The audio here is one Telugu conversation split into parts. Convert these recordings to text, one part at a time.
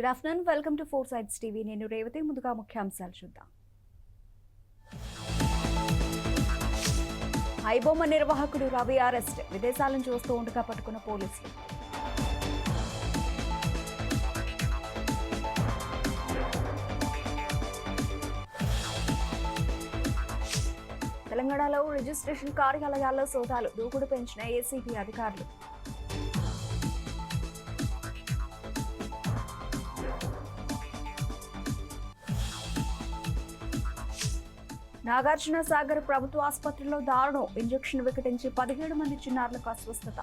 Good afternoon welcome to four sides TV నేను రేవతి. ముందుగా ముఖ్యాంశాలు చూద్దాం. ఐబొమ్మ నిర్వాహకుడు రవి అరెస్ట్. విదేశాలను చూస్తూ ఉండగా పట్టుకున్న పోలీసులు. తెలంగాణలో రిజిస్ట్రేషన్ కార్యాలయాల్లో సోదాలు. దూకుడు పెంచిన ఏసీబీ అధికారులు. నాగార్జున సాగర్ ప్రభుత్వ ఆసుపత్రిలో దారుణం. ఇంజెక్షన్ వికటించి పదిహేడు మంది చిన్నారులకు అస్వస్థత.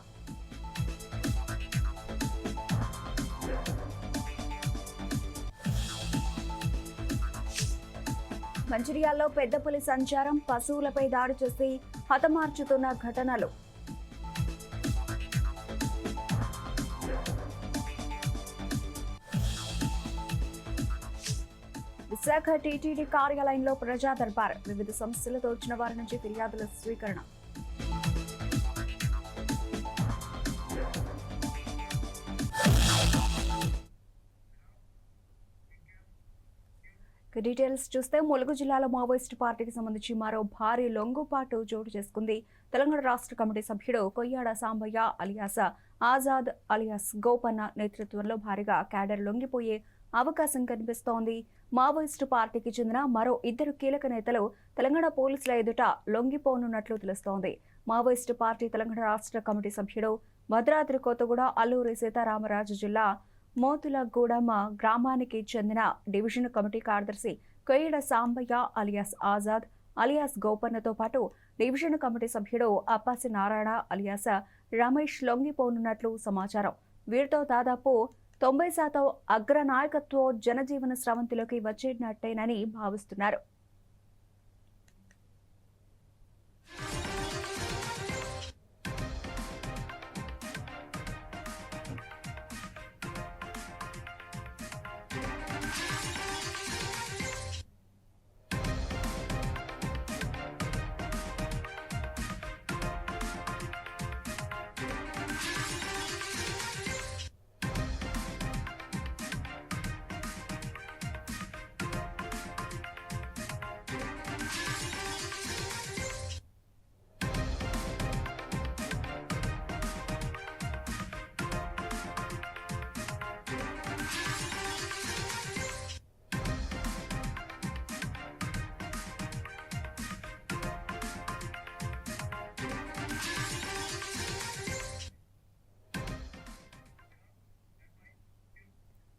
మంచిర్యాల్లో పెద్దపల్లి సంచారం పశువులపై దాడి చేసి హతమార్చుతున్న ఘటనలు. విశాఖ టీటీడీ కార్యాలయంలో ప్రజా దర్బార్. వివిధ సంస్థలతో వచ్చిన వారి నుంచి ఫిర్యాదుల స్వీకరణ. డీటెయిల్స్ చూస్తే ములుగు జిల్లాలో మావోయిస్ట్ పార్టీకి సంబంధించి మరో భారీ లొంగుపాటు చోటు చేసుకుంది. తెలంగాణ రాష్ట్ర కమిటీ సభ్యుడు కొయ్యాడ సాంబయ్య అలియాస్ ఆజాద్ అలియాస్ గోపన్న నేతృత్వంలో భారీగా క్యాడర్ లొంగిపోయే అవకాశం కనిపిస్తోంది. మావోయిస్టు పార్టీకి చెందిన మరో ఇద్దరు కీలక నేతలు తెలంగాణ పోలీసుల ఎదుట లొంగిపోనున్నట్లు తెలుస్తోంది. మావోయిస్టు పార్టీ తెలంగాణ రాష్ట్ర కమిటీ సభ్యుడు భద్రాద్రి కొత్తగూడ అల్లూరి సీతారామరాజు జిల్లా మోతులగూడమ్మ గ్రామానికి చెందిన డివిజన్ కమిటీ కార్యదర్శి కొయ్యడ సాంబయ్య అలియాస్ ఆజాద్ అలియాస్ గోపన్నతో పాటు డివిజన్ కమిటీ సభ్యుడు అప్పాసి నారాయణ అలియాస్ రమేష్ లొంగిపోనున్నట్లు సమాచారం. వీరితో దాదాపు తొంభై శాతం అగ్ర నాయకత్వం జనజీవన స్రవంతిలోకి వచ్చేటట్టేనని భావిస్తున్నారు.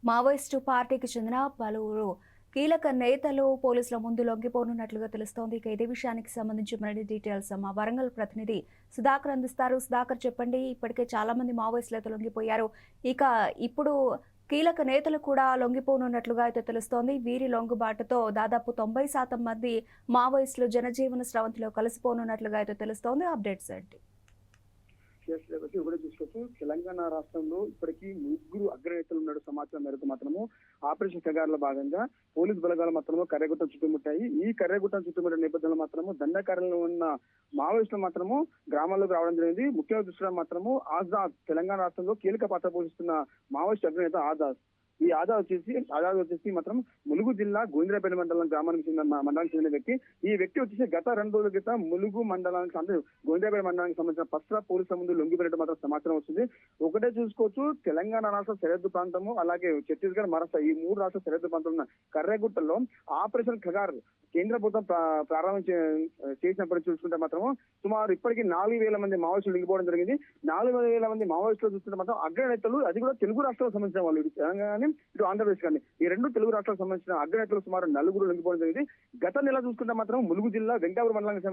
మావోయిస్టు పార్టీకి చెందిన పలువురు కీలక నేతలు పోలీసుల ముందు లొంగిపోనున్నట్లుగా తెలుస్తోంది. ఇక ఇదే విషయానికి సంబంధించి మరిన్ని డీటెయిల్స్ మా వరంగల్ ప్రతినిధి సుధాకర్ అందిస్తారు. సుధాకర్ చెప్పండి ఇప్పటికే చాలా మంది మావోయిస్టులు లొంగిపోయారు. ఇక ఇప్పుడు కీలక నేతలు కూడా లొంగిపోనున్నట్లుగా అయితే తెలుస్తోంది. వీరి లొంగుబాటుతో దాదాపు తొంభై శాతం మంది మావోయిస్టులు జనజీవన స్రవంతిలో కలిసిపోనున్నట్లుగా అయితే తెలుస్తోంది. అప్డేట్స్ ఏంటి? కేసులు కాబట్టి కూడా చూసుకోవచ్చు తెలంగాణ రాష్ట్రంలో ఇప్పటికీ ముగ్గురు అగ్రనేతలు ఉన్నాడు సమాచారం మేరకు మాత్రము. ఆపరేషన్ కగారులో భాగంగా పోలీస్ బలగాలు మాత్రము కర్రెగుట్టం చుట్టుముట్టాయి. ఈ కర్రెగుట్టం చుట్టుముట్టిన నేపథ్యంలో మాత్రము దండకారంలో ఉన్న మావోయిస్టులు మాత్రము గ్రామాల్లోకి రావడం జరిగింది. ముఖ్య దృష్టిలో మాత్రము ఆజాద్ తెలంగాణ రాష్ట్రంలో కీలక పాత్ర పోషిస్తున్న మావోయిస్ట్ అగ్రనేత ఆజాద్. ఈ ఆజాద్ వచ్చేసి ఆజాద్ వచ్చేసి మాత్రం ములుగు జిల్లా గోవిందరాపేట మండలం గ్రామానికి చెందిన మండలానికి చెందిన వ్యక్తి. ఈ వ్యక్తి వచ్చేసి గత రెండు రోజుల క్రితం ములుగు మండలానికి అంటే గోవిందరాపేట మండలానికి సంబంధించిన పస్రా పోలీసుల ముందు లొంగిపోయినట్టు మాత్రం సమాచారం వస్తుంది. ఒకటే చూసుకోవచ్చు తెలంగాణ రాష్ట్ర సరిహద్దు ప్రాంతము అలాగే ఛత్తీస్గఢ్ మహారాష్ట్ర ఈ మూడు రాష్ట్ర సరిహద్దు ప్రాంతం ఉన్న కర్రెగుట్టలో ఆపరేషన్ ఖగార్ కేంద్ర ప్రభుత్వం ప్రారంభం చేసినప్పుడు చూసుకుంటే మాత్రం సుమారు ఇప్పటికీ నాలుగు వేల మంది మావోయిస్టులు దిగిపోవడం జరిగింది. నాలుగు వేల మంది మావోయిస్టులు చూస్తుంటే మాత్రం అగ్ర నేతలు అది కూడా తెలుగు రాష్ట్రాలకు సంబంధించిన వాళ్ళు. తెలంగాణ కానీ ఇటు ఆంధ్రప్రదేశ్ కానీ. ఈ రెండు తెలుగు రాష్ట్రాలకు సంబంధించిన అగ్రనేతలు సుమారు నలుగురు లొంగిపోవడం జరిగింది. గత నెల చూసుకుంటే మాత్రం ములుగు జిల్లా వెంకటాపురం మండలానికి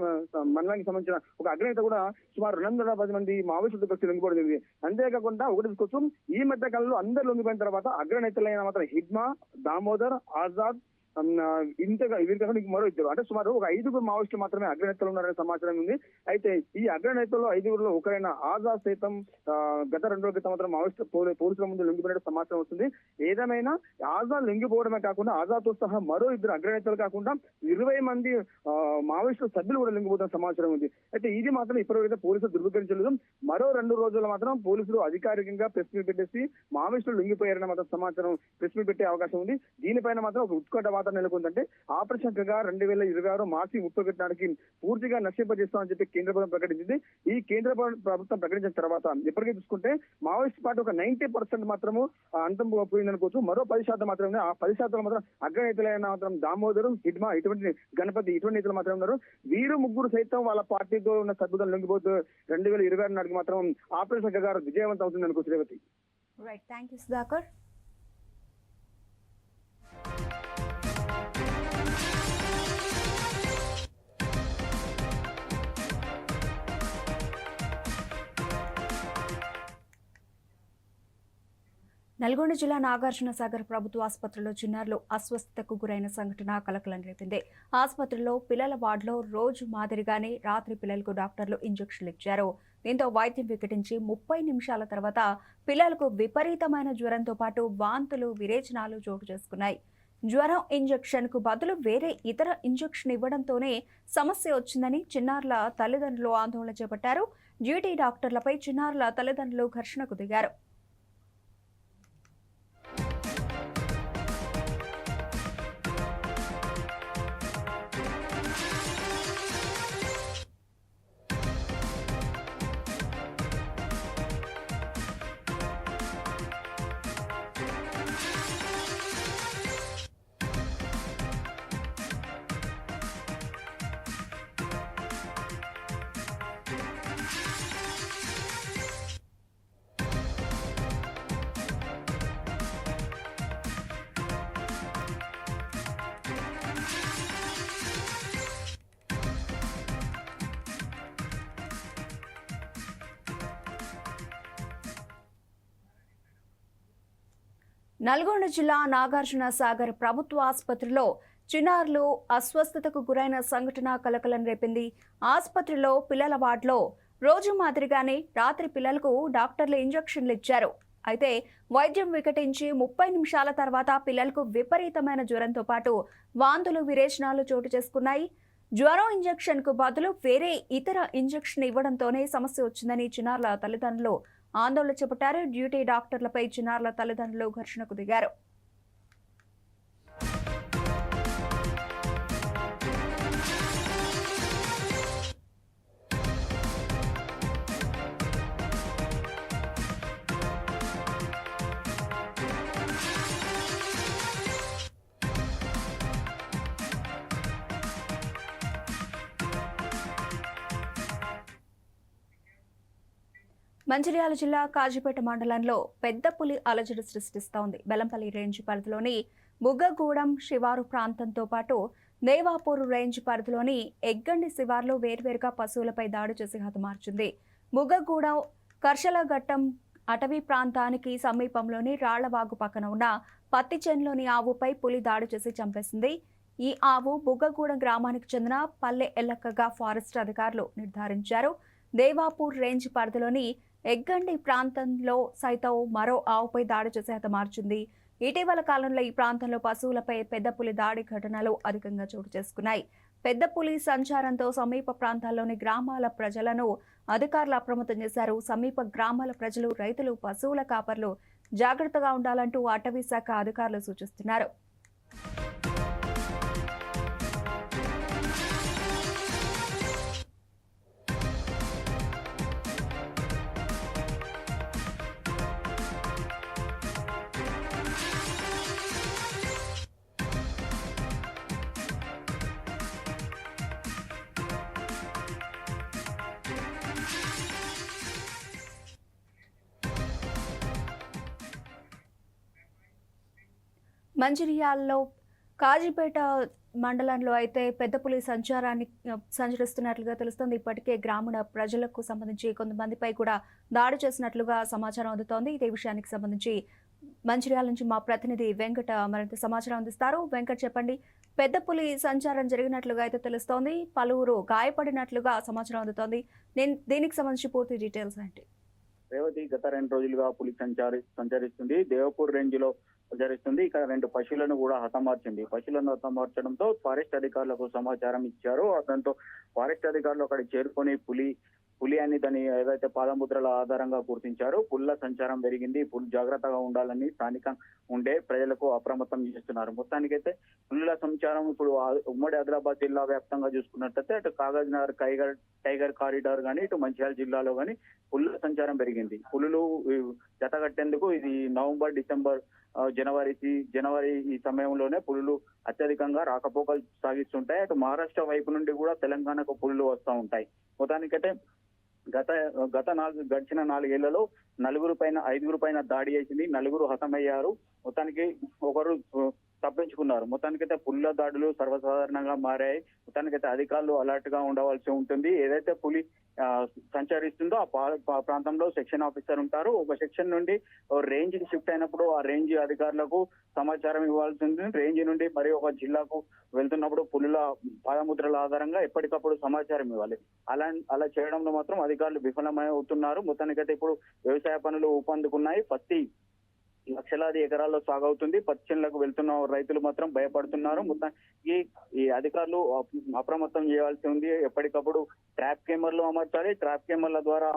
మండలానికి సంబంధించిన ఒక అగ్రనేత కూడా సుమారు రెండు వందల పది మంది మావోయిస్టులతో కలిసి లొంగిపోవడం జరిగింది. అంతేకాకుండా ఒకటి కోసం ఈ మధ్య కాలంలో అందరు లొంగిపోయిన తర్వాత అగ్రనేతలైన మాత్రం హిడ్మా దామోదర్ ఆజాద్ ఇంతగా వీరి కాకుండా మరో ఇద్దరు. అంటే సుమారు ఒక ఐదుగురు మావోయిస్టులు మాత్రమే అగ్రనేతలు ఉన్నారనే సమాచారం ఉంది. అయితే ఈ అగ్రనేతల్లో ఐదుగురులో ఒకరైన ఆజాద్ సైతం గత రెండు రోజుల క్రితం మావోయిస్టు పోలీ- పోలీసుల ముందు లొంగిపోయిన సమాచారం వస్తుంది. ఏదేమైనా ఆజాద్ లొంగిపోవడమే కాకుండా ఆజాద్తో సహా మరో ఇద్దరు అగ్రనేతలు కాకుండా ఇరవై మంది ఆ, మావోయిస్టు సభ్యులు కూడా లొంగిపోతున్న సమాచారం ఉంది. అయితే ఇది మాత్రం ఇప్పటివరకు పోలీసులు ధృవీకరించలేదు. మరో రెండు రోజులు మాత్రం పోలీసులు అధికారికంగా ప్రెస్ మీట్ పెట్టేసి మావోయిస్టులు లొంగిపోయారన్న మాత్రం సమాచారం ప్రెస్ మీట్ పెట్టే అవకాశం ఉంది. దీనిపైన మాత్రం ఒక ఉత్కంఠ వాతావరణం నెలకొందంటే ఆపరేషన్ రెండు వేల ఇరవై ఆరు మార్చి ముప్పై నాటికి పూర్తిగా నశింపజేస్తామని చెప్పి కేంద్ర ప్రభుత్వం ప్రకటించింది. ఈ కేంద్ర ప్రభుత్వం ప్రకటించిన తర్వాత ఇప్పటికీ చూసుకుంటే మావోయిస్ట్ పార్టీ ఒక నైన్టీ పర్సెంట్ మాత్రము ఆ, అంతం పోయిందనుకోవచ్చు. మరో పది శాతం మాత్రమే ఆ పది శాతం మాత్రం అగ్రనేతలైన మాత్రం దామోదరు హిడ్మా ఇటువంటి గణపతి ఇటువంటి నేతలు మాత్రం ఉన్నారు. వీరు ముగ్గురు సైతం వాళ్ళ పార్టీతో ఉన్న సభ్యులను లొంగిపోతూ రెండు వేల ఇరవై ఆరు నాటికి మాత్రం ఆపరేషన్ గగారు విజయవంతం అవుతుంది అనుకోవచ్చు Revathi right thank you Sudhakar Nalgonda జిల్లా నాగార్జున సాగర్ ప్రభుత్వ ఆసుపత్రిలో చిన్నారులు అస్వస్థతకు గురైన సంఘటన కలకలం రేపింది ఆసుపత్రిలో పిల్లల వార్డులో రోజు మాదిరిగానే రాత్రి పిల్లలకు డాక్టర్లు ఇంజెక్షన్లు ఇచ్చారు. దీంతో వైద్యం వికటించి ముప్పై నిమిషాల తర్వాత పిల్లలకు విపరీతమైన జ్వరంతో పాటు వాంతులు విరేచనాలు చోటు చేసుకున్నాయి. జ్వరం ఇంజెక్షన్కు బదులు వేరే ఇతర ఇంజెక్షన్ ఇవ్వడంతోనే సమస్య వచ్చిందని చిన్నారుల తల్లిదండ్రులు ఆందోళన చేపట్టారు. డ్యూటీ డాక్టర్లపై చిన్నారుల తల్లిదండ్రులు ఘర్షణకు దిగారు. నల్గొండ జిల్లా నాగార్జున సాగర్ ప్రభుత్వ ఆసుపత్రిలో చిన్నారులు అస్వస్థతకు గురైన సంఘటన కలకలం రేపింది. ఆసుపత్రిలో పిల్లల వార్డులో రోజు మాదిరిగానే రాత్రి పిల్లలకు డాక్టర్లు ఇంజెక్షన్లు ఇచ్చారు. అయితే వైద్యం వికటించి ముప్పై నిమిషాల తర్వాత పిల్లలకు విపరీతమైన జ్వరంతో పాటు వాంతులు విరేచనాలు చోటు చేసుకున్నాయి. జ్వరం ఇంజక్షన్కు బదులు వేరే ఇతర ఇంజెక్షన్ ఇవ్వడంతోనే సమస్య వచ్చిందని చిన్నారుల తల్లిదండ్రులు ఆందోళన చేపట్టారు. డ్యూటీ డాక్టర్లపై చిన్నారుల తల్లిదండ్రులు ఘర్షణకు దిగారు. మంచిర్యాల జిల్లా కాజీపేట మండలంలో పెద్ద పులి అలజడి సృష్టిస్తోంది బెలంపల్లి రేంజ్ పరిధిలోని బుగ్గగూడెం శివారు ప్రాంతంతో పాటు దేవాపూర్ రేంజ్ పరిధిలోని ఎగ్గండి శివార్లో వేర్వేరుగా పశువులపై దాడి చేసి హతమార్చింది బుగ్గగూడెం కర్షలఘట్టం అటవీ ప్రాంతానికి సమీపంలోని రాళ్ళవాగు పక్కన ఉన్న పత్తి చేనులోని ఆవుపై పులి దాడి చేసి చంపేసింది. ఈ ఆవు బుగ్గగూడెం గ్రామానికి చెందిన పల్లె ఎల్లక్కగా ఫారెస్ట్ అధికారులు నిర్ధారించారు. దేవాపూర్ రేంజ్ పరిధిలోని ఎగ్గండి ప్రాంతంలో సైతం మరో ఆవుపై దాడి చేసి హతమార్చింది ఇటీవల కాలంలో ఈ ప్రాంతంలో పశువులపై పెద్ద పులి దాడి ఘటనలు అధికంగా చోటు చేసుకున్నాయి. పెద్ద పులి సంచారంతో సమీప ప్రాంతాల్లోని గ్రామాల ప్రజలను అధికారులు అప్రమత్తం చేశారు. సమీప గ్రామాల ప్రజలు రైతులు పశువుల కాపర్లు జాగ్రత్తగా ఉండాలంటూ అటవీ శాఖ అధికారులు సూచిస్తున్నారు. మంచిర్యాలలో కాజీపేట మండలంలో అయితే పెద్ద పులి సంచారాన్ని సంచరిస్తున్నట్లుగా తెలుస్తుంది. ఇప్పటికే గ్రామీణ ప్రజలకు సంబంధించి కొంతమందిపై కూడా దాడి చేసినట్లుగా సమాచారం అందుతోంది. ఇదే విషయానికి సంబంధించి మంచిర్యాల నుంచి మా ప్రతినిధి వెంకట మరింత సమాచారం అందిస్తారు. వెంకట్ చెప్పండి. పెద్ద పులి సంచారం జరిగినట్లుగా అయితే తెలుస్తోంది. పలువురు గాయపడినట్లుగా సమాచారం అందుతోంది. నేను దీనికి సంబంధించి పూర్తి డీటెయిల్స్ ఏంటి? రేవతి గత రెండు రోజులుగా పులి సంచారి సంచరిస్తుంది. దేవపూర్ రేంజ్లో జరుగుతుంది ఇక్కడ రెండు పశువులను కూడా హతమార్చింది. పశువులను హతమార్చడంతో ఫారెస్ట్ అధికారులకు సమాచారం ఇచ్చారు. దాంతో ఫారెస్ట్ అధికారులు అక్కడికి చేరుకొని పులి పులి అని దాని ఏదైతే పాదముద్రల ఆధారంగా గుర్తించారు పుల్ల సంచారం పెరిగింది పులి జాగ్రత్తగా ఉండాలని స్థానిక ఉండే ప్రజలకు అప్రమత్తం చేస్తున్నారు. మొత్తానికైతే పులుల సంచారం ఇప్పుడు ఉమ్మడి ఆదిలాబాద్ జిల్లా వ్యాప్తంగా చూసుకున్నట్లయితే అటు Kagaz Nagar tiger tiger corridor కానీ ఇటు మంచిర్యాల జిల్లాలో కానీ పులుల సంచారం పెరిగింది. పులులు జతగట్టేందుకు ఇది నవంబర్ డిసెంబర్ జనవరి జనవరి ఈ సమయంలోనే పులులు అత్యధికంగా రాకపోకలు సాగిస్తుంటాయి. అటు మహారాష్ట్ర వైపు నుండి కూడా తెలంగాణకు పులులు వస్తూ ఉంటాయి. మొత్తానికైతే గత గత నాలుగు గడిచిన నాలుగేళ్ళలో నలుగురు పైన ఐదుగురు పైన దాడి చేసింది. నలుగురు హతమయ్యారు. మొత్తానికి ఒకరు తప్పించుకున్నారు. మొత్తానికైతే పుల్ల దాడులు సర్వసాధారణంగా మారాయి. మొత్తానికైతే అధికారులు అలర్ట్గా ఉండవలసి ఉంటుంది. ఏదైతే పులి సంచరిస్తుందో ఆ పా- పా- ప్రాంతంలో సెక్షన్ ఆఫీసర్ ఉంటారు. ఒక సెక్షన్ నుండి రేంజ్ షిఫ్ట్ అయినప్పుడు ఆ రేంజ్ అధికారులకు సమాచారం ఇవ్వాల్సి ఉంటుంది. రేంజ్ నుండి మరి ఒక జిల్లాకు వెళ్తున్నప్పుడు పులుల పాదముద్రల ఆధారంగా ఎప్పటికప్పుడు సమాచారం ఇవ్వాలి. అలా అలా చేయడంలో మాత్రం అధికారులు విఫలమై అవుతున్నారు. మొత్తానికైతే ఇప్పుడు వ్యవసాయ పనులు ఊపందుకున్నాయి. పత్తి లక్షలాది ఎకరాల్లో సాగవుతుంది పత్తి చేనులకు వెళ్తున్న రైతులు మాత్రం భయపడుతున్నారు. మొత్తం ఈ ఈ అధికారులు అప్రమత్తం చేయాల్సి ఉంది. ఎప్పటికప్పుడు ట్రాప్ కెమెరాలు అమర్చాలి. ట్రాప్ కెమెరాల ద్వారా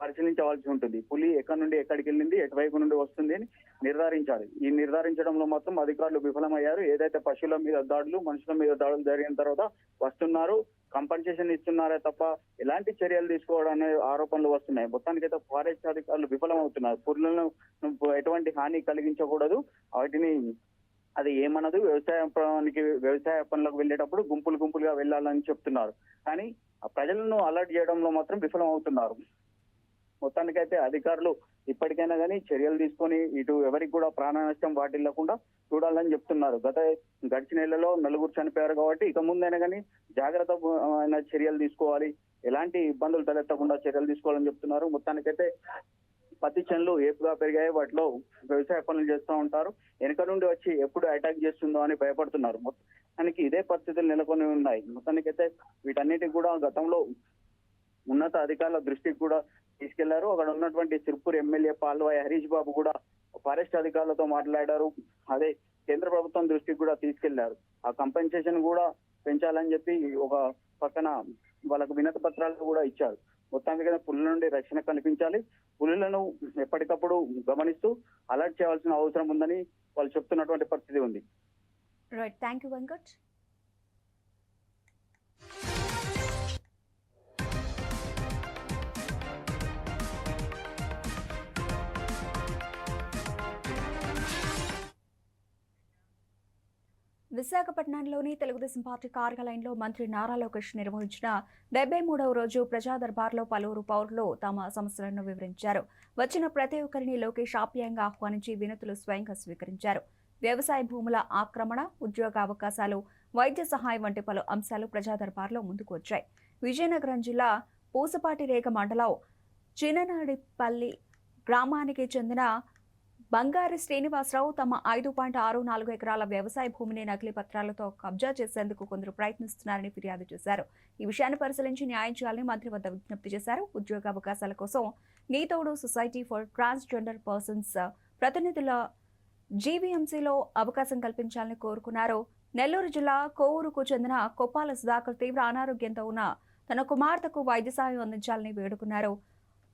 పరిశీలించవలసి ఉంటుంది. పులి ఎక్కడి నుండి ఎక్కడికి వెళ్ళింది ఎటువైపు నుండి వస్తుంది అని నిర్ధారించాలి. ఈ నిర్ధారించడంలో మాత్రం అధికారులు విఫలమయ్యారు. ఏదైతే పశువుల మీద దాడులు మనుషుల మీద దాడులు జరిగిన తర్వాత వస్తున్నారు. కంపెన్సేషన్ ఇస్తున్నారే తప్ప ఎలాంటి చర్యలు తీసుకోవడం అనే ఆరోపణలు వస్తున్నాయి. మొత్తానికైతే ఫారెస్ట్ అధికారులు విఫలమవుతున్నారు. పురులను ఎటువంటి హాని కలిగించకూడదు. వాటిని అది ఏమనదు. వ్యవసాయ పనికి వ్యవసాయ పనులకు వెళ్ళేటప్పుడు గుంపులు గుంపులుగా వెళ్ళాలని చెప్తున్నారు. కానీ ఆ ప్రజలను అలర్ట్ చేయడంలో మాత్రం విఫలం అవుతున్నారు మొత్తానికైతే అధికారులు ఇప్పటికైనా కానీ చర్యలు తీసుకొని ఇటు ఎవరికి కూడా ప్రాణ నష్టం వాటిల్లకుండా చూడాలని చెప్తున్నారు. గత గడిచిన నెలలో నలుగురు చనిపోయారు కాబట్టి ఇక ముందైనా కానీ జాగ్రత్త అయిన చర్యలు తీసుకోవాలి. ఎలాంటి ఇబ్బందులు తలెత్తకుండా చర్యలు తీసుకోవాలని చెప్తున్నారు. మొత్తానికైతే పత్తి చేనులు ఏపుగా పెరిగాయి. వాటిలో వ్యవసాయ పనులు చేస్తూ ఉంటారు. వెనక నుండి వచ్చి ఎప్పుడు అటాక్ చేస్తుందో అని భయపడుతున్నారు. మొత్తానికి ఇదే పరిస్థితులు నెలకొని ఉన్నాయి. మొత్తానికైతే వీటన్నిటికి కూడా గతంలో ఉన్నత అధికారుల దృష్టికి కూడా తీసుకెళ్ళారు. అక్కడ ఉన్నటువంటి సిర్పూర్ ఎమ్మెల్యే పాల్వాయి హరీష్ బాబు కూడా ఫారెస్ట్ అధికారులతో మాట్లాడారు. అదే కేంద్ర ప్రభుత్వం దృష్టికి కూడా తీసుకెళ్ళారు. ఆ కంపెన్సేషన్ కూడా పెంచాలని చెప్పి ఒక పక్కన వాళ్ళకు వినతి పత్రాలు కూడా ఇచ్చారు. మొత్తానికి పులుల నుండి రక్షణ కల్పించాలి. పులులను ఎప్పటికప్పుడు గమనిస్తూ అలర్ట్ చేయాల్సిన అవసరం ఉందని వాళ్ళు చెప్తున్నటువంటి పరిస్థితి ఉంది. రైట్ థ్యాంక్ యూ వెంకట్ విశాఖపట్నంలోని తెలుగుదేశం పార్టీ కార్యాలయంలో మంత్రి నారా లోకేష్ నిర్వహించిన డెబ్బై మూడవ రోజు ప్రజా దర్బార్లో పలువురు పౌరులు తమ సమస్యలను వివరించారు. వచ్చిన ప్రతి ఒక్కరిని లోకేష్ ఆప్యాయంగా ఆహ్వానించి వినతులు స్వయంగా స్వీకరించారు. వ్యవసాయ భూముల ఆక్రమణ ఉద్యోగ అవకాశాలు వైద్య సహాయం వంటి పలు అంశాలు ప్రజా దర్బార్లో ముందుకు వచ్చాయి. విజయనగరం జిల్లా పూసపాటి రేఖ మండలం చిన్ననాడిపల్లి గ్రామానికి చెందిన బంగారు శ్రీనివాసరావు తమ ఐదు పాయింట్ ఆరు నాలుగు ఎకరాల వ్యవసాయ భూమిని నకిలీ పత్రాలతో కబ్జా చేసేందుకు కొందరు ప్రయత్నిస్తున్నారని ఫిర్యాదు చేశారు. ఈ విషయాన్ని పరిశీలించి న్యాయం చేయాలని మంత్రి వద్ద విజ్ఞప్తి చేశారు. ఉద్యోగ అవకాశాల కోసం Neethodu society for transgender persons ప్రతినిధుల జీవీఎంసీలో అవకాశం కల్పించాలని కోరుకున్నారు. నెల్లూరు జిల్లా కోవూరుకు చెందిన కొప్పాల సుధాకర్ తీవ్ర అనారోగ్యంతో ఉన్న తన కుమార్తెకు వైద్య సహాయం అందించాలని వేడుకున్నారు.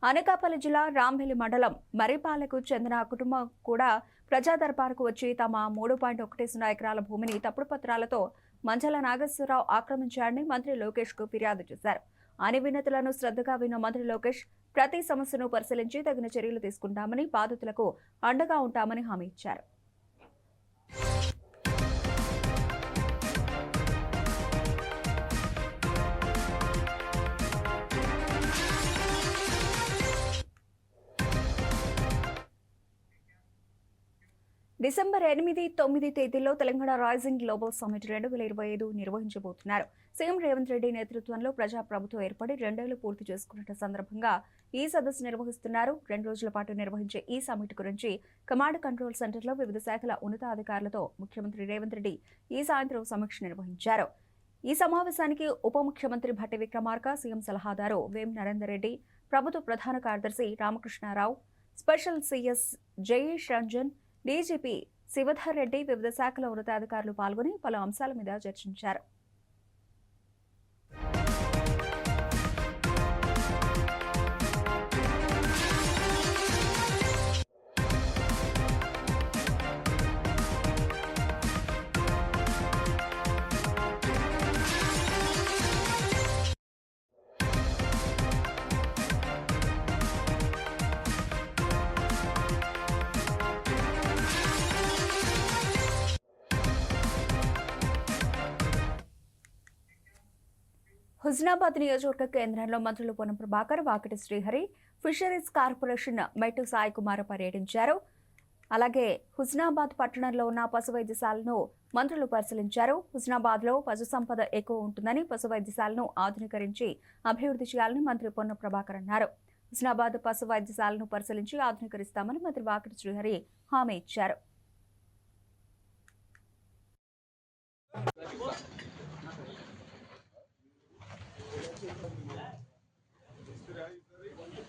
అనకాపల్లి జిల్లా రాంబెల్లి మండలం మరిపాలకు చెందిన కుటుంబం కూడా ప్రజా దర్బార్కు వచ్చి తమ మూడు పాయింట్ ఒకటి సున్నా ఎకరాల భూమిని తప్పుడు పత్రాలతో మంచల నాగేశ్వరరావు ఆక్రమించాడని మంత్రి లోకేష్కు ఫిర్యాదు చేశారు. అని వినతులను శ్రద్ధగా విన్న మంత్రి లోకేష్ ప్రతి సమస్యను పరిశీలించి తగిన చర్యలు తీసుకుంటామని బాధితులకు అండగా ఉంటామని హామీ ఇచ్చారు. డిసెంబర్ ఎనిమిది తొమ్మిది తేదీల్లో తెలంగాణ రైజింగ్ గ్లోబల్ సమ్మిట్ రెండు వేల ఇరవై ఐదు నిర్వహించబోతున్నారు. సీఎం రేవంత్ రెడ్డి నేతృత్వంలో ప్రజా ప్రభుత్వం ఏర్పడి రెండేళ్ళు పూర్తి చేసుకున్న సందర్భంగా ఈ సదస్సు నిర్వహిస్తున్నారు. రెండు రోజుల పాటు నిర్వహించే ఈ సమ్మిట్ గురించి కమాండ్ కంట్రోల్ సెంటర్లో వివిధ శాఖల ఉన్నతాధికారులతో ముఖ్యమంత్రి రేవంత్ రెడ్డి ఈ సాయంత్రం సమీక్ష నిర్వహించారు. ఈ సమావేశానికి ఉప ముఖ్యమంత్రి భట్టి విక్రమార్క సీఎం సలహాదారు వేం నరేందర్ రెడ్డి ప్రభుత్వ ప్రధాన కార్యదర్శి Ramakrishna Rao special CS Jayesh Ranjan DGP Shivadhar Reddy వివిధ శాఖల ఉన్నతాధికారులు పాల్గొని పలు అంశాల మీద చర్చించారు. హుజనాబాద్ నియోజకవర్గ కేంద్రంలో మంత్రులు పొన్నం ప్రభాకర్ శ్రీహరి ఫిషరీస్ కార్పొరేషన్ మెట్టు సాయి కుమార్ పర్యటించారు. అలాగే హుజనాబాద్ పట్టణంలో ఉన్న పశు వైద్యశాలను మంత్రులు పరిశీలించారు. హుస్నాబాద్లో పశు సంపద ఎక్కువ ఉంటుందని పశు వైద్యశాలను ఆధునీకరించి అభివృద్ధి చేయాలని మంత్రి పొన్న ప్రభాకర్ అన్నారు. హుజనాబాద్ పశు వైద్యశాలను పరిశీలించి ఆధునీకరిస్తామని మంత్రి వాకిటి శ్రీహరి హామీ ఇచ్చారు సార్ మెడిసిన్స్ కానీ ఆ గొడవల మీద కదా మధ్యలో బాట బాట మన రోడ్డు ఉంది సాయిబాబా రోడ్డు మీరు వచ్చిన తర్వాత మంచి మెసేజ్ చేశారు ఇవ్వండి.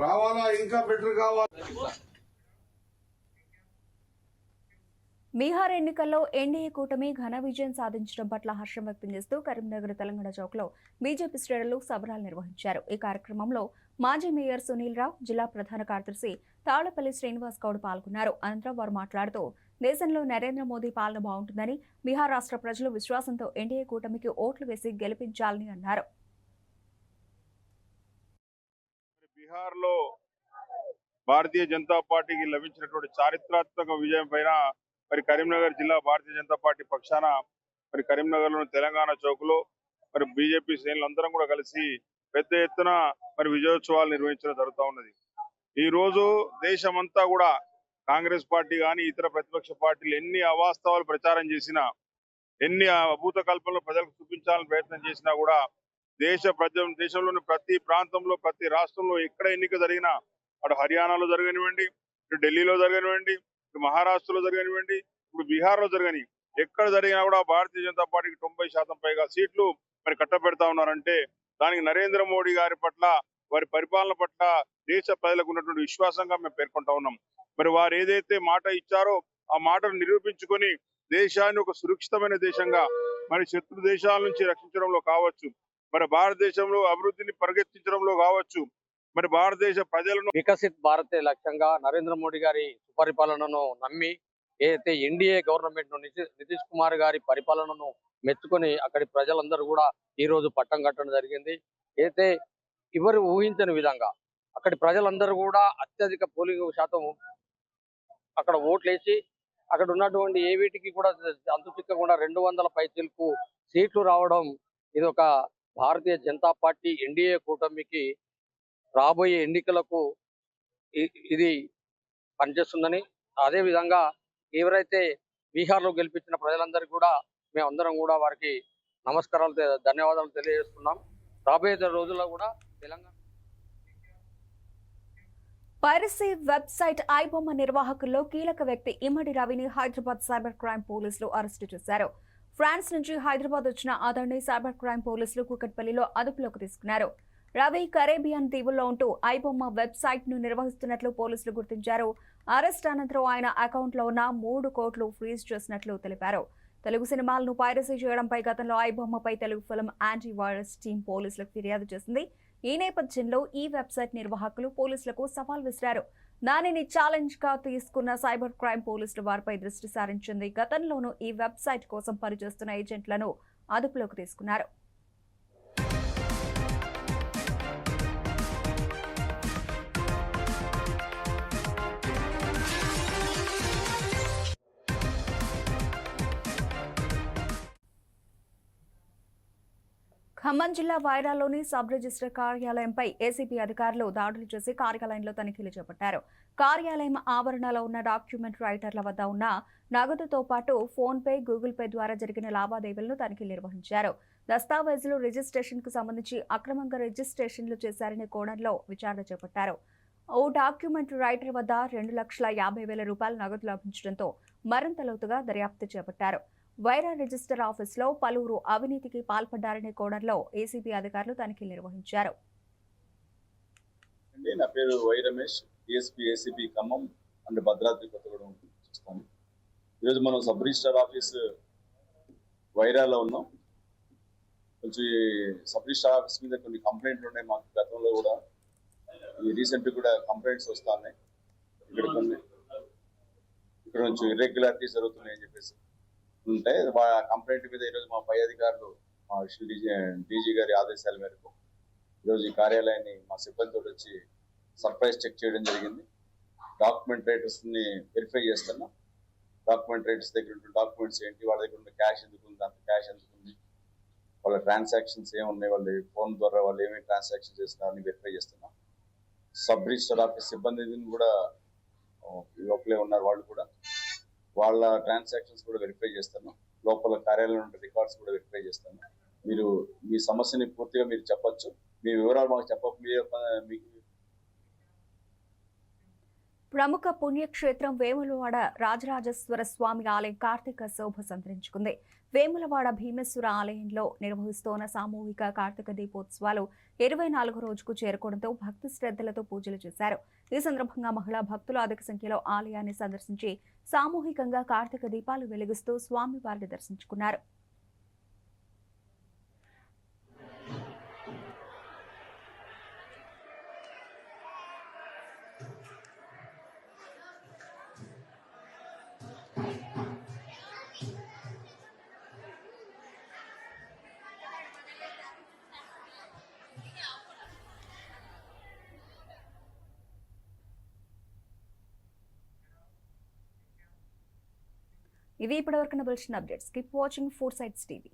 రావాలా ఇంకా బెటర్ కావాలా? బీహార్ ఎన్నికల్లో ఎన్డీఏ కూటమి ఘన విజయం సాధించడం పట్ల హర్షం వ్యక్తం చేస్తూ కరీంనగర్ తెలంగాణ చౌక్లో బీజేపీ శ్రేణులు సభరాలు నిర్వహించారు. ఈ కార్యక్రమంలో మాజీ మేయర్ సునీల్ రావు జిల్లా ప్రధాన కార్యదర్శి తాళ్ళపల్లి శ్రీనివాస్ గౌడ్ పాల్గొన్నారు. అనంతరం వారు మాట్లాడుతూ దేశంలో నరేంద్ర మోదీ పాలన బాగుంటుందని బీహార్ రాష్ట్ర ప్రజలు విశ్వాసంతో ఎన్డీఏ కూటమికి ఓట్లు వేసి గెలిపించాలని అన్నారు. భారతీయ జనతా పార్టీకి లభించినటువంటి చారిత్రాత్మక విజయం పైన మరి కరీంనగర్ జిల్లా భారతీయ జనతా పార్టీ పక్షాన మరి కరీంనగర్లోని తెలంగాణ చౌక్లో మరి బీజేపీ శ్రేణులందరం కూడా కలిసి పెద్ద ఎత్తున మరి విజయోత్సవాలు నిర్వహించడం జరుగుతూ ఉన్నది. ఈ రోజు దేశమంతా కూడా కాంగ్రెస్ పార్టీ కానీ ఇతర ప్రతిపక్ష పార్టీలు ఎన్ని అవాస్తవాలు ప్రచారం చేసినా ఎన్ని అభూత కల్పనలు ప్రజలకు చూపించాలని ప్రయత్నం చేసినా కూడా దేశ ప్రజ దేశంలోని ప్రతి ప్రాంతంలో ప్రతి రాష్ట్రంలో ఎక్కడ ఎన్నిక జరిగినా అటు హర్యానాలో జరగనివ్వండి ఇటు ఢిల్లీలో జరగనివ్వండి మహారాష్ట్రలో జరగనివ్వండి ఇప్పుడు బీహార్లో జరగని ఎక్కడ జరిగినా కూడా భారతీయ జనతా పార్టీకి తొంభై శాతం పైగా సీట్లు మరి కట్టబెడతా ఉన్నారంటే దానికి నరేంద్ర మోడీ గారి పట్ల వారి పరిపాలన పట్ల దేశ ప్రజలకు ఉన్నటువంటి విశ్వాసంగా మేము పేర్కొంటా ఉన్నాం. మరి వారు ఏదైతే మాట ఇచ్చారో ఆ మాటను నిరూపించుకొని దేశాన్ని ఒక సురక్షితమైన దేశంగా మరి శత్రు దేశాల నుంచి రక్షించడంలో కావచ్చు మరి భారతదేశంలో అభివృద్ధిని పరిగెత్తించడంలో కావచ్చు మరి భారతదేశ ప్రజలను వికసిత్ భారతే లక్ష్యంగా నరేంద్ర మోడీ గారి సుపరిపాలనను నమ్మి ఏదైతే ఎన్డీఏ గవర్నమెంట్ నితీష్ నితీష్ కుమార్ గారి పరిపాలనను మెచ్చుకొని అక్కడి ప్రజలందరూ కూడా ఈ రోజు పట్టం కట్టడం జరిగింది. అయితే ఎవరు ఊహించని విధంగా అక్కడి ప్రజలందరూ కూడా అత్యధిక పోలింగ్ శాతం అక్కడ ఓట్లేసి అక్కడ ఉన్నటువంటి ఏ వీటికి కూడా అంతు చిక్కకుండా రెండు వందల పైచీలకు సీట్లు రావడం ఇది ఒక భారతీయ జనతా పార్టీ ఎన్డీఏ కూటమికి రాబోయే ఎన్నికలకు ఇది పనిచేస్తుందని అదే విధంగా ఎవరైతే బీహార్లో గెలిపించిన ప్రజలందరికీ కూడా మేమందరం కూడా వారికి నమస్కారాలు ధన్యవాదాలు తెలియజేస్తున్నాం. రాబోయే రోజుల్లో కూడా తెలంగాణ పైరసీ వెబ్సైట్ ఐబొమ్మ నిర్వాహకుల్లో కీలక వ్యక్తి ఇమ్మడి రవిని హైదరాబాద్ సైబర్ క్రైమ్ పోలీసులు అరెస్టు చేశారు. ఫ్రాన్స్ నుంచి హైదరాబాద్ వచ్చిన అతడిని సైబర్ క్రైమ్ పోలీసులు కుకట్పల్లిలో అదుపులోకి తీసుకున్నారు. రవి కరేబియన్ దీవుల్లో ఉంటూ ఐబొమ్మ వెబ్సైట్ను నిర్వహిస్తున్నట్లు పోలీసులు గుర్తించారు. అరెస్ట్ అనంతరం ఆయన అకౌంట్లో ఉన్న మూడు కోట్లు ఫ్రీజ్ చేసినట్లు తెలిపారు. తెలుగు సినిమాలను పైరసీ చేయడంపై గతంలో ఐబొమ్మపై Telugu film anti virus team పోలీసులకు ఫిర్యాదు చేసింది. ఈ నేపథ్యంలో ఈ వెబ్సైట్ నిర్వాహకులు పోలీసులకు సవాల్ విసిరారు. దానిని ఛాలెంజ్గా తీసుకున్న సైబర్ క్రైమ్ పోలీసులు వారిపై దృష్టి సారించింది. గతంలోనూ ఈ వెబ్సైట్ కోసం పనిచేస్తున్న ఏజెంట్లను అదుపులోకి తీసుకున్నారు. ఖమ్మం జిల్లా వైరాలోని సబ్ రిజిస్టర్ కార్యాలయంపై ఏసీపీ అధికారులు దాడులు చేసి కార్యాలయంలో తనిఖీలు చేపట్టారు. కార్యాలయం ఆవరణలో ఉన్న డాక్యుమెంట్ రైటర్ల వద్ద ఉన్న నగదుతో పాటు ఫోన్పే గూగుల్ పే ద్వారా జరిగిన లావాదేవీలను తనిఖీలు నిర్వహించారు. దస్తావేజులు రిజిస్ట్రేషన్కు సంబంధించి అక్రమంగా రిజిస్ట్రేషన్లు చేశారనే కోణంలో విచారణ చేపట్టారు. ఓ డాక్యుమెంట్ రైటర్ వద్ద రెండు లక్షల యాభై వేల రూపాయల నగదు లభించడంతో మరింత లోతుగా దర్యాప్తు చేపట్టారు. వైరా రిజిస్టర్ ఆఫీస్లో పలువురు అవినీతికి పాల్పడ్డారనే కోణంలో ఏసీబీ అధికారులు తనిఖీలు నిర్వహించారు. నా పేరు Y Ramesh. DSP ACB Khammam and Bhadradri Kothagudem చూస్తాను ఈరోజు మనం సబ్ రిజిస్టర్ ఆఫీస్ వైరాలో ఉన్నాం. కొంచెం సబ్ రిజిస్టర్ ఆఫీస్ మీద కొన్ని కంప్లైంట్లు ఉన్నాయి మాకు గతంలో కూడా. ఈ రీసెంట్ కూడా కంప్లైంట్స్ వస్తున్నాయి. ఇక్కడ కొన్ని ఇక్కడ కొంచెం ఇర్రెగ్యులారిటీస్ జరుగుతున్నాయి అని చెప్పేసి. ఉంటే కంప్లైంట్ మీద ఈరోజు మా పై అధికారులు మా డీజీ గారి ఆదేశాల మేరకు ఈరోజు ఈ కార్యాలయాన్ని మా సిబ్బందితో వచ్చి సర్ప్రైజ్ చెక్ చేయడం జరిగింది. డాక్యుమెంట్ రైటర్స్ని వెరిఫై చేస్తున్నాం. డాక్యుమెంట్ రైటర్స్ దగ్గర ఉన్న డాక్యుమెంట్స్ ఏంటి? వాళ్ళ దగ్గర ఉన్న క్యాష్ ఎందుకు ఉంది? అంత క్యాష్ ఎందుకు ఉంది? వాళ్ళ ట్రాన్సాక్షన్స్ ఏమున్నాయి? వాళ్ళు ఫోన్ ద్వారా వాళ్ళు ఏమేమి ట్రాన్సాక్షన్ చేస్తున్నారని వెరిఫై చేస్తున్నాం. సబ్ రిజిస్టర్ ఆఫీస్ సిబ్బందిని కూడా ఆ, లోపలే ఉన్నారు వాళ్ళు కూడా. వాళ్ళ ట్రాన్సాక్షన్స్ కూడా వెరిఫై చేస్తాను లోపల కార్యాలయం ఉండే రికార్డ్స్ కూడా వెరిఫై చేస్తాను మీరు మీ సమస్యని పూర్తిగా మీరు చెప్పచ్చు. మీ వివరాలు మాకు చెప్పక మీరు మీకు ప్రముఖ పుణ్యక్షేత్రం వేములవాడ రాజరాజేశ్వర స్వామి ఆలయం కార్తీక శోభ సంతరించుకుంది. వేములవాడ భీమేశ్వర ఆలయంలో నిర్వహిస్తోన్న సామూహిక కార్తీక దీపోత్సవాలు ఇరవై నాలుగో రోజుకు చేరుకోవడంతో భక్తి శ్రద్ధలతో పూజలు చేశారు. ఈ సందర్భంగా మహిళా భక్తులు అధిక సంఖ్యలో ఆలయాన్ని సందర్శించి సామూహికంగా కార్తీక దీపాలు వెలిగిస్తూ స్వామివారిని దర్శించుకున్నారు. ఇవి ఇప్పటివరకు bulletin updates keep watching four sides TV